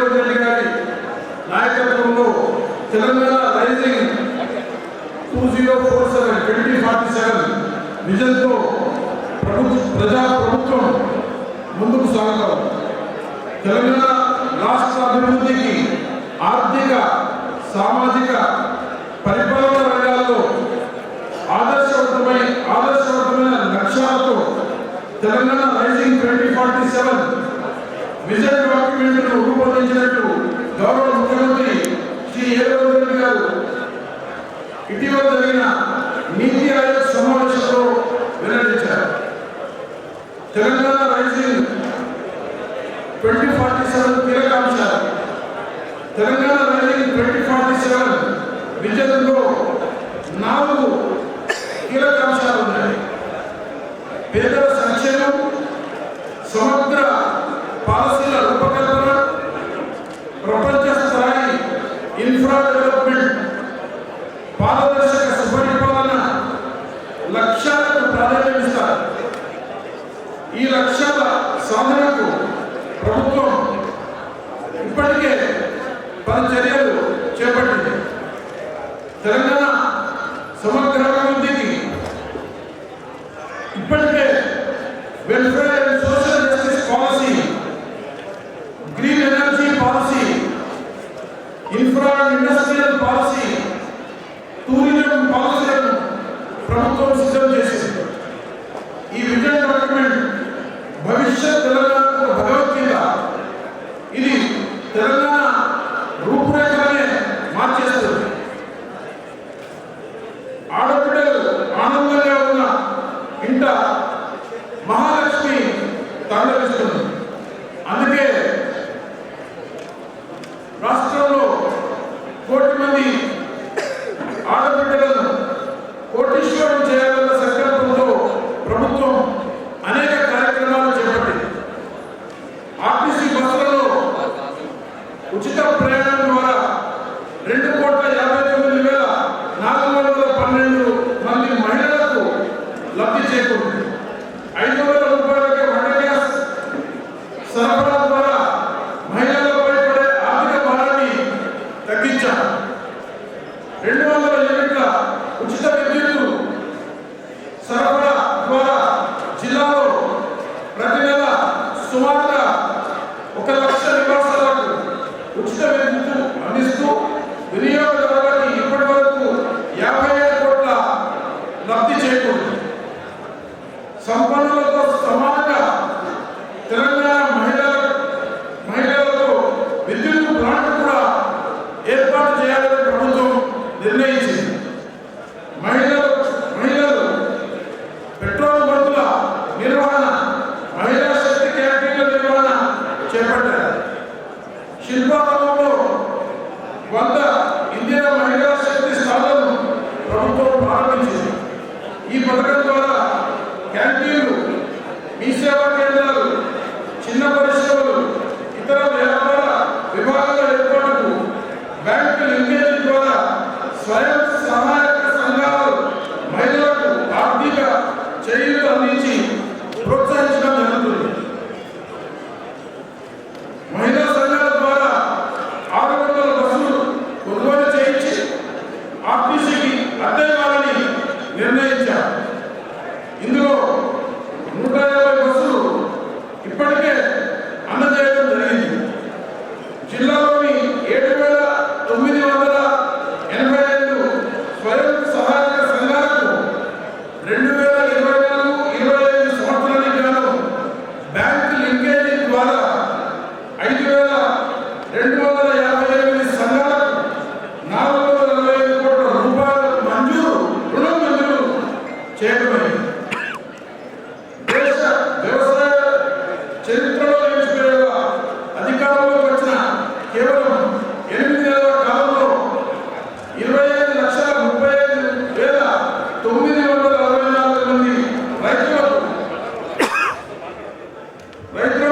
రేవంత్ రెడ్డి గారి నాయకత్వంలో Telangana rising two zero four seven twenty forty seven విజన్తో ప్రభుత్వ ప్రజా ప్రభుత్వం ముందుకు సాగుతాం. తెలంగాణ రాష్ట్ర అభివృద్ధికి ఆర్థిక సామాజిక పరిపాలన రంగాల్లో ఆదర్శవంతమైన ఆదర్శవంతమైన లక్ష్యాలతో Telangana rising twenty forty seven vision డాక్యుమెంట్ను రూపొందించినట్టు గౌరవ ముఖ్యమంత్రి శ్రీ రేవంత్ రెడ్డి గారు. ఇటీవల జరిగిన నీతి ఆయోగ్ సమావేశంలో వెల్లడించారు. Telangana rising twenty forty seven కీలక అంశాలు Telangana rising twenty forty seven విజన్లో నాలుగు కీలక అంశాలు ఉన్నాయి. పేదల సంక్షేమం సమగ్ర ప్రపంచ స్థాయి ఇన్ఫ్రా డెవలప్మెంట్ పారదర్శక సుపరిపాలన లక్ష్యాలకు ప్రాధాన్యమిస్తారు. ఈ లక్ష్యాల సాధనకు ప్రభుత్వం ఇప్పటికే పలు చర్యలు చేపట్టింది. తెలంగాణ సమగ్ర అభివృద్ధికి ఇప్పటికే వెల్ఫేర్ మహాలక్ష్మి తరలిస్తుంది అందుకే రాష్ట్రంలో కోటి మంది ఆడబిడ్డలను కోటీశ్వరం చేయాలన్న సంకల్పంతో ప్రభుత్వం అనేక కార్యక్రమాలు చేపట్టింది. ఆర్టీసీ బస్సులలో ఉచిత ప్రయాణం ద్వారా రెండు కోట్ల యాభై తొమ్మిది వేల నాలుగు వందల పన్నెండు మంది మహిళలకు లబ్ధి చేకూరుతుంది ఐదు వందల రూపాయలకే వంట గ్యాస్ సరఫరా ద్వారా మహిళలపై పడే ఆర్థిక భారాన్ని తగ్గించాం రెండు వందల యూనిట్ల ఉచిత చేపట్టారు. శిల్పారంగంలో వంద ఇందిరా మహిళా శక్తి స్థానాలను ప్రభుత్వం ప్రారంభించింది. ఈ పథకం ద్వారా క్యాంటీన్లు మీ సేవా కేంద్రాలు చిన్న పరిశ్రమలు ఇతర వ్యాపార విభాగాల ఏర్పాటుకు బ్యాంకు లింకేజ్ ద్వారా స్వయం సహాయక సంఘాలు మహిళలకు ఆర్థిక చేయూత రెండు వందల యాభై ఎనిమిది సంఘాలకు నాలుగు వందల నలభై ఐదు కోట్ల రూపాయలకు మంజూరు రుణ మంజూరు చేయడమైంది. దేశ వ్యవసాయ చరిత్రలో నిలిచిపోయేలా అధికారంలోకి వచ్చిన కేవలం ఎనిమిది నెలల కాలంలో ఇరవై ఐదు లక్షల ముప్పై ఐదు వేల తొమ్మిది వందల అరవై నాలుగు మంది రైతులకు రైతులు